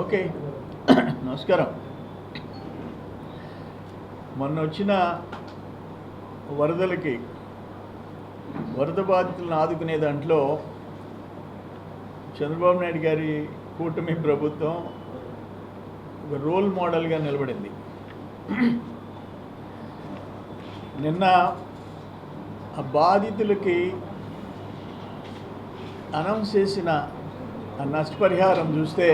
Okay. నమస్కారం. మొన్న వచ్చిన వరదలకి వరద బాధితులను ఆదుకునే దాంట్లో చంద్రబాబు నాయుడు గారి కూటమి ప్రభుత్వం ఒక రోల్ మోడల్గా నిలబడింది. నిన్న ఆ బాధితులకి అనౌన్స్ చేసిన నష్టపరిహారం చూస్తే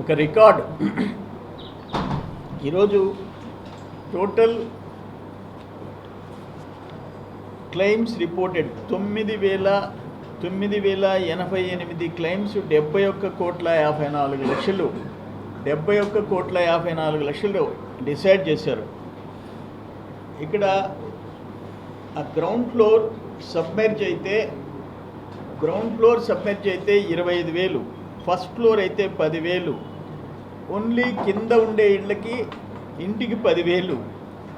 ఒక రికార్డ్. ఈరోజు టోటల్ క్లెయిమ్స్ రిపోర్టెడ్ తొమ్మిది వేల తొమ్మిది వేల ఎనభై ఎనిమిది క్లెయిమ్స్ డెబ్బై ఒక్క కోట్ల యాభై నాలుగు లక్షలు. డెబ్బై ఒక్క కోట్ల యాభై నాలుగు లక్షలు డిసైడ్ చేశారు. ఇక్కడ ఆ గ్రౌండ్ ఫ్లోర్ సబ్మెర్జ్ అయితే గ్రౌండ్ ఫ్లోర్ సబ్మిట్ అయితే ఇరవై ఐదు వేలు ఫస్ట్ ఫ్లోర్ అయితే పదివేలు. ఓన్లీ కింద ఉండే ఇళ్ళకి ఇంటికి పదివేలు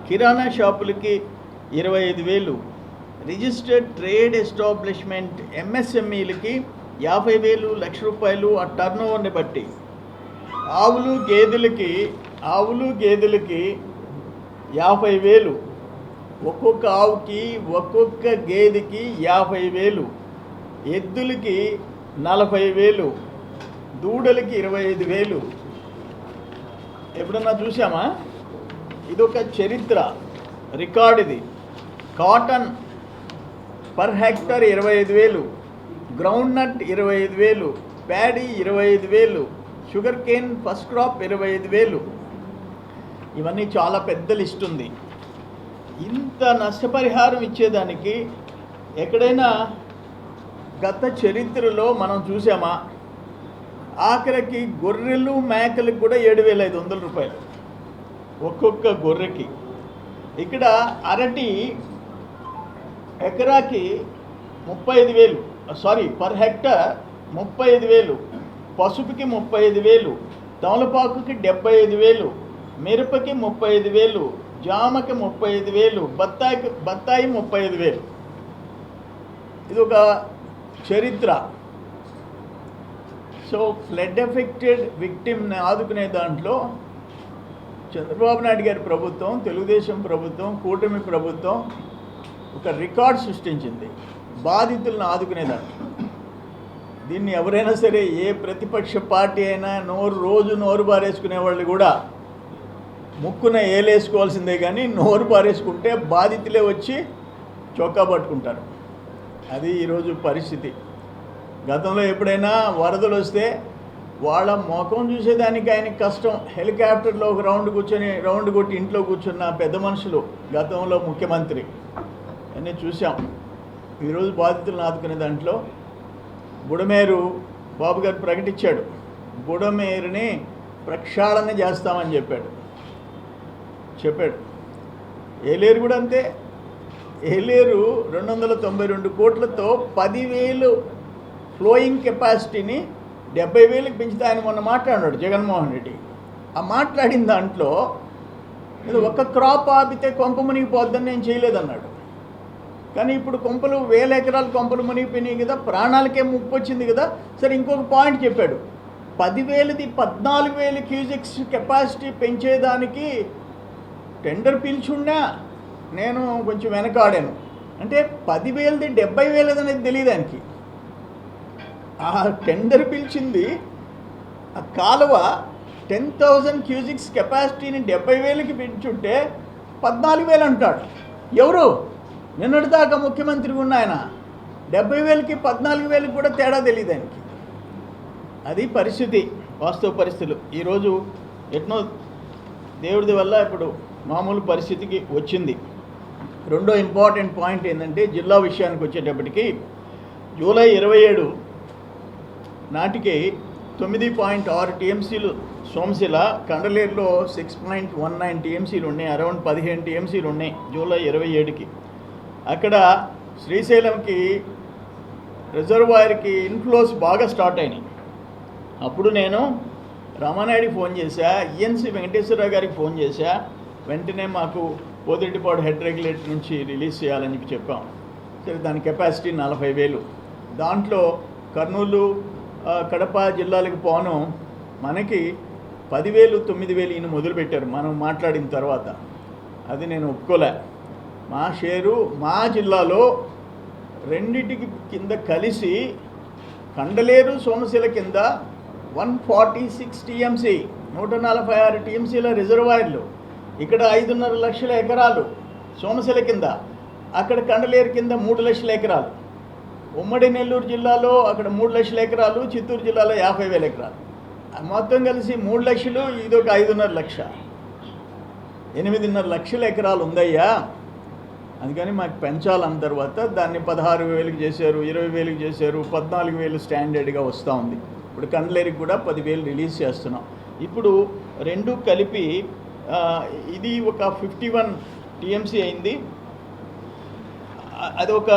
కిరాణా షాపులకి ఇరవై ఐదు వేలు. రిజిస్టర్డ్ ట్రేడ్ ఎస్టాబ్లిష్మెంట్ ఎంఎస్ఎంఈలకి యాభై వేలు లక్ష రూపాయలు ఆ టర్న్ ఓవర్ని బట్టి. ఆవులు గేదెలకి ఆవులు గేదెలకి యాభై వేలు. ఒక్కొక్క ఆవుకి ఒక్కొక్క గేదెకి యాభై వేలు. ఎద్దులకి నలభై వేలు దూడలకి ఇరవై ఐదు వేలు. ఎప్పుడన్నా చూసామా ఇది ఒక చరిత్ర రికార్డ్ ఇది కాటన్ పర్ హెక్టర్ ఇరవై ఐదు వేలు గ్రౌండ్ నట్ ఇరవై ఐదు వేలు ప్యాడీ ఇరవై ఐదు వేలు షుగర్ కేన్ ఫస్ట్ క్రాప్ ఇరవై ఐదు వేలు. ఇవన్నీ చాలా పెద్ద లిస్ట్ ఉంది. ఇంత నష్టపరిహారం ఇచ్చేదానికి ఎక్కడైనా గత చరిత్రలో మనం చూసామా? ఆఖరికి గొర్రెలు మేకలకు కూడా ఏడు వేల ఐదు వందల రూపాయలు. ఒక్కొక్క గొర్రెకి. ఇక్కడ అరటి ఎకరాకి ముప్పై ఐదు వేలు. సారీ పర్ హెక్టర్ ముప్పై ఐదు వేలు. పసుపుకి ముప్పై ఐదు వేలు. తమలపాకుకి డెబ్బై ఐదు వేలు. మిరపకి ముప్పై ఐదు వేలు. జామకి ముప్పై ఐదు వేలు. బత్తాయికి బత్తాయి ముప్పై ఐదు వేలు. ఇది ఒక చరిత్ర. సో ఫ్లడ్ ఎఫెక్టెడ్ విక్టిమ్ని ఆదుకునే దాంట్లో చంద్రబాబు నాయుడు గారి ప్రభుత్వం తెలుగుదేశం ప్రభుత్వం కూటమి ప్రభుత్వం ఒక రికార్డ్ సృష్టించింది. బాధితులను ఆదుకునే దాంట్లో. దీన్ని ఎవరైనా సరే ఏ ప్రతిపక్ష పార్టీ అయినా నోరు రోజు నోరు బారేసుకునే వాళ్ళు కూడా ముక్కున ఏలేసుకోవాల్సిందే కానీ నోరు పారేసుకుంటే బాధితులే వచ్చి చొక్కా పట్టుకుంటారు. అది ఈరోజు పరిస్థితి. గతంలో ఎప్పుడైనా వరదలు వస్తే వాళ్ళ ముఖం చూసేదానికి ఆయనకి కష్టం. హెలికాప్టర్లో ఒక రౌండ్ కూర్చొని రౌండ్ కొట్టి ఇంట్లో కూర్చున్న పెద్ద మనుషులు గతంలో ముఖ్యమంత్రి. అన్నీ చూసాం ఈరోజు బాధితులను ఆదుకునే దాంట్లో బుడమేరు బాబు గారు ప్రకటించాడు. బుడమేరుని ప్రక్షాళన చేస్తామని చెప్పాడు. చెప్పాడు. ఏలేరు కూడా అంతే. ఏలేరు రెండు వందల తొంభై రెండు కోట్లతో పదివేలు ఫ్లోయింగ్ కెపాసిటీని డెబ్బై వేలకు పెంచితే ఆయన మొన్న మాట్లాడాడు జగన్మోహన్ రెడ్డి. ఆ మాట్లాడిన దాంట్లో ఇది క్రాప్ ఆపితే కొంప మునిగిపోద్దని నేను చేయలేదన్నాడు. కానీ ఇప్పుడు కొంపలు వేల ఎకరాల కొంపలు మునిగిపోయినాయి కదా ప్రాణాలకే ముప్పు వచ్చింది కదా. సరే ఇంకొక పాయింట్ చెప్పాడు. పదివేలది పద్నాలుగు వేల క్యూజిక్స్ కెపాసిటీ పెంచేదానికి టెండర్ పిలిచున్నా నేను కొంచెం వెనకాడాను. అంటే పదివేలది డెబ్బై వేలది అనేది తెలియదు ఆయనకి ఆ టెండర్ పిలిచింది ఆ కాలువ టెన్ థౌజండ్ క్యూజిక్స్ కెపాసిటీని డెబ్బై వేలకి పెంచుంటే పద్నాలుగు వేలు అంటాడు. ఎవరు? నిన్నటిదాకా ముఖ్యమంత్రి ఉన్న ఆయన. డెబ్బై వేలకి పద్నాలుగు వేలకి కూడా తేడా తెలియదు ఆయనకి అది పరిస్థితి వాస్తవ పరిస్థితులు. ఈరోజు ఎట్నో దేవుడి వల్ల ఇప్పుడు మామూలు పరిస్థితికి వచ్చింది. రెండో ఇంపార్టెంట్ పాయింట్ ఏంటంటే జిల్లా విషయానికి వచ్చేటప్పటికి జూలై ఇరవై ఏడు నాటికి తొమ్మిది పాయింట్ ఆరు టీఎంసీలు సోమశిల కండలేరులో సిక్స్ పాయింట్ వన్ నైన్ టీఎంసీలు ఉన్నాయి అరౌండ్ పదిహేను టీఎంసీలు ఉన్నాయి జూలై ఇరవై ఏడుకి. అక్కడ శ్రీశైలంకి రిజర్వాయర్కి ఇన్ఫ్లోస్ బాగా స్టార్ట్ అయినాయి. అప్పుడు నేను రమానాయుడికి ఫోన్ చేశా ఈఎన్సి వెంకటేశ్వరరావు గారికి ఫోన్ చేశా వెంటనే మాకు పోతిరెడ్డిపాడు హెడ్ రెగ్యులేటర్ నుంచి రిలీజ్ చేయాలని చెప్పి చెప్పాం. సరే దాని కెపాసిటీ నలభై వేలు. దాంట్లో కర్నూలు కడప జిల్లాలకు పోను. మనకి పదివేలు తొమ్మిది వేలు ఈయన మొదలుపెట్టారు మనం మాట్లాడిన తర్వాత. అది నేను ఒప్పుకోలే. మా షేరు మా జిల్లాలో రెండిటికి కింద కలిసి కండలేరు సోమశిల కింద వన్ ఫార్టీ సిక్స్ టీఎంసీ నూట నలభై ఆరు టీఎంసీల రిజర్వాయర్లు. ఇక్కడ ఐదున్నర లక్షల ఎకరాలు సోమశిల కింద అక్కడ కండలేరు కింద మూడు లక్షల ఎకరాలు. ఉమ్మడి నెల్లూరు జిల్లాలో అక్కడ మూడు లక్షల ఎకరాలు చిత్తూరు జిల్లాలో యాభై వేల ఎకరాలు. మొత్తం కలిసి మూడు లక్షలు ఇది ఒక ఐదున్నర లక్ష. ఎనిమిదిన్నర లక్షల ఎకరాలు ఉందయ్యా. అందుకని మాకు పెంచాలన్న తర్వాత దాన్ని పదహారు వేలకు చేశారు ఇరవై వేలకు చేశారు పద్నాలుగు వేలు స్టాండర్డ్గా వస్తూ ఉంది. ఇప్పుడు కండ్లేరికి కూడా పదివేలు రిలీజ్ చేస్తున్నాం. ఇప్పుడు రెండు కలిపి ఇది ఒక ఫిఫ్టీ వన్ టీఎంసీ అయింది. అది ఒక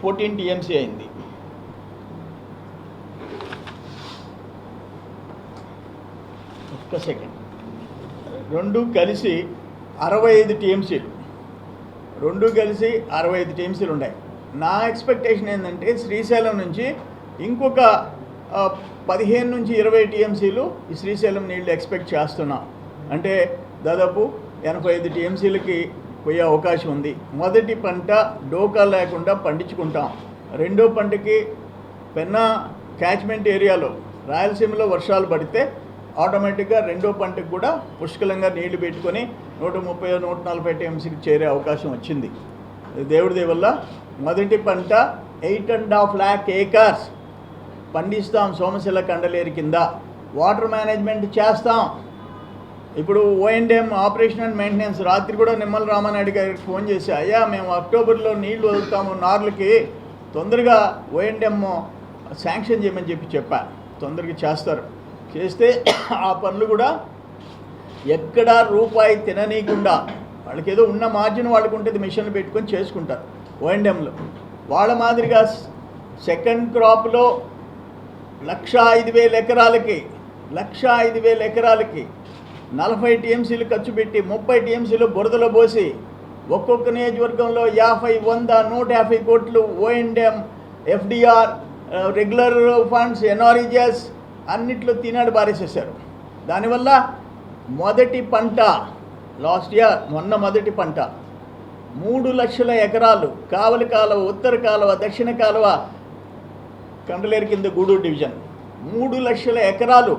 ఫోర్టీన్ టీఎంసీ అయింది. ఒక్క సెకండ్ రెండు కలిసి అరవై ఐదు టీఎంసీలు రెండు కలిసి అరవై ఐదు టీఎంసీలు ఉన్నాయి. నా ఎక్స్పెక్టేషన్ ఏంటంటే శ్రీశైలం నుంచి ఇంకొక పదిహేను నుంచి ఇరవై టీఎంసీలు ఈ శ్రీశైలం నీళ్ళు ఎక్స్పెక్ట్ చేస్తున్నాం. అంటే దాదాపు ఎనభై ఐదు టీఎంసీలకి పోయే అవకాశం ఉంది. మొదటి పంట డోకా లేకుండా పండించుకుంటాం. రెండో పంటకి పెన్నా క్యాచ్మెంట్ ఏరియాలో రాయలసీమలో వర్షాలు పడితే ఆటోమేటిక్గా రెండో పంటకు కూడా పుష్కలంగా నీళ్ళు పెట్టుకొని నూట ముప్పై నూట నలభై టీఎంసీకి చేరే అవకాశం వచ్చింది. దేవుడి వల్ల మొదటి పంట eight and half lakh acres పండిస్తాం సోమశిల కండలేరు కింద. వాటర్ మేనేజ్మెంట్ చేస్తాం. ఇప్పుడు ఓఎన్డిఎం ఆపరేషన్ అండ్ మెయింటెనెన్స్ రాత్రి కూడా నిమ్మల రామానాయుడు గారికి ఫోన్ చేసి అయ్యా మేము అక్టోబర్లో నీళ్ళు వదులుతాము నార్లకి తొందరగా ఓఎన్డిఎం శాంక్షన్ చేయమని చెప్పి చెప్పా. తొందరగా చేస్తారు. చేస్తే ఆ పనులు కూడా ఎక్కడా రూపాయి తిననీయకుండా వాళ్ళకి ఏదో ఉన్న మార్జిన్ వాళ్ళకు ఉంటుంది మిషన్లు పెట్టుకొని చేసుకుంటారు ఓఎన్డిఎంలో వాళ్ళ మాదిరిగా సెకండ్ క్రాప్లో లక్ష ఐదు వేల ఎకరాలకి లక్ష ఐదు వేల ఎకరాలకి నలభై టీఎంసీలు ఖర్చు పెట్టి ముప్పై టీఎంసీలు బురదలో పోసి ఒక్కొక్క నియోజకవర్గంలో యాభై వంద నూట యాభై కోట్లు O and M FDR regular funds NREGS అన్నిట్లో తినాడు పారేసేసారు దానివల్ల మొదటి పంట లాస్ట్ ఇయర్ మొన్న మొదటి పంట మూడు లక్షల ఎకరాలు కావలి కాలువ ఉత్తర కాలువ దక్షిణ కాలువ కండలేరు కింద గూడూరు డివిజన్. మూడు లక్షల ఎకరాలు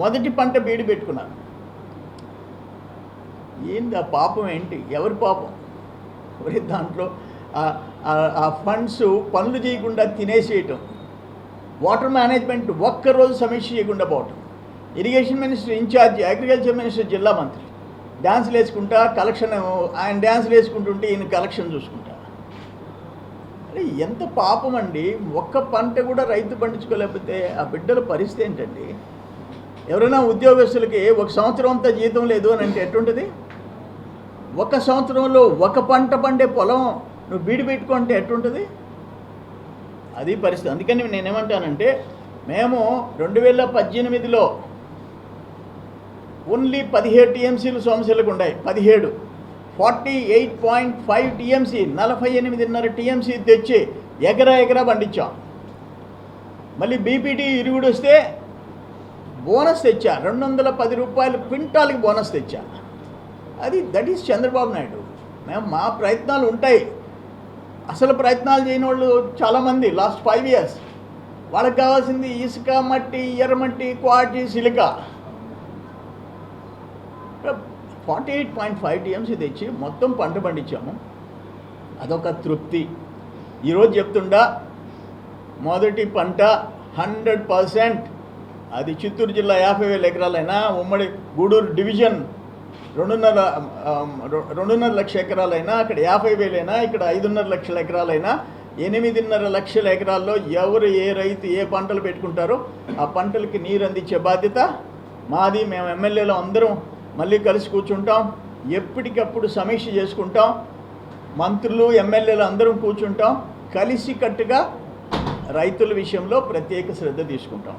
మొదటి పంట బీడి పెట్టుకున్నారు. ఏంది ఆ పాపం ఏంటి? ఎవరి పాపం? ఎవరి దాంట్లో ఆ- ఫండ్స్ పనులు చేయకుండా తినేసేయటం వాటర్ మేనేజ్మెంట్ ఒక్కరోజు సమీక్ష చేయకుండా పోవటం irrigation minister in charge agriculture minister జిల్లా మంత్రి డ్యాన్స్లు వేసుకుంటా కలెక్షన్ ఆయన డ్యాన్స్లు వేసుకుంటుంటే ఈయన కలెక్షన్ చూసుకుంటా. అరే ఎంత పాపం అండి? ఒక్క పంట కూడా రైతు పండించుకోలేకపోతే ఆ బిడ్డల పరిస్థితి ఏంటండి? ఎవరైనా ఉద్యోగస్తులకి ఒక సంవత్సరం అంతా జీతం లేదు అని అంటే ఎట్టుంటుంది? ఒక సంవత్సరంలో ఒక పంట పండే పొలం నువ్వు బీడి పెట్టుకుంటే ఎట్టుంటుంది? అది పరిస్థితి. అందుకని నేనేమంటానంటే మేము రెండు వేల పద్దెనిమిదిలో ఓన్లీ పదిహేడు టీఎంసీలు సోమశిలకు ఉన్నాయి పదిహేడు. Forty eight point five TMC నలభై ఎనిమిదిన్నర టీఎంసీ తెచ్చి ఎకరా ఎకరా పండించాం. మళ్ళీ బీపీటీ ఇరుగుడు వస్తే బోనస్ తెచ్చా. రెండు వందల పది రూపాయలు క్వింటాల్కి బోనస్ తెచ్చా. అది దట్ ఈస్ చంద్రబాబు నాయుడు. మేము మా ప్రయత్నాలు ఉంటాయి. అసలు ప్రయత్నాలు చేయని వాళ్ళు చాలామంది లాస్ట్ ఫైవ్ ఇయర్స్. వాళ్ళకి కావాల్సింది ఇసుక మట్టి ఎర్రమట్టి quartz silica. Forty eight point five TMC తెచ్చి మొత్తం పంట పండించాము. అదొక తృప్తి. ఈరోజు చెప్తుండా మొదటి పంట హండ్రెడ్ పర్సెంట్. అది చిత్తూరు జిల్లా యాభై వేల ఎకరాలైనా ఉమ్మడి గూడూరు డివిజన్ రెండున్నర రెండున్నర లక్ష ఎకరాలైనా అక్కడ యాభై వేలైనా ఇక్కడ ఐదున్నర లక్షల ఎకరాలైనా ఎనిమిదిన్నర లక్షల ఎకరాల్లో ఎవరు ఏ రైతు ఏ పంటలు పెట్టుకుంటారో ఆ పంటలకి నీరు అందించే బాధ్యత మాది. మేము ఎమ్మెల్యేలు అందరం మళ్ళీ కలిసి కూర్చుంటాం. ఎప్పటికప్పుడు సమీక్ష చేసుకుంటాం. మంత్రులు ఎమ్మెల్యేలు అందరం కూర్చుంటాం. కలిసికట్టుగా రైతుల విషయంలో ప్రత్యేక శ్రద్ధ తీసుకుంటాం.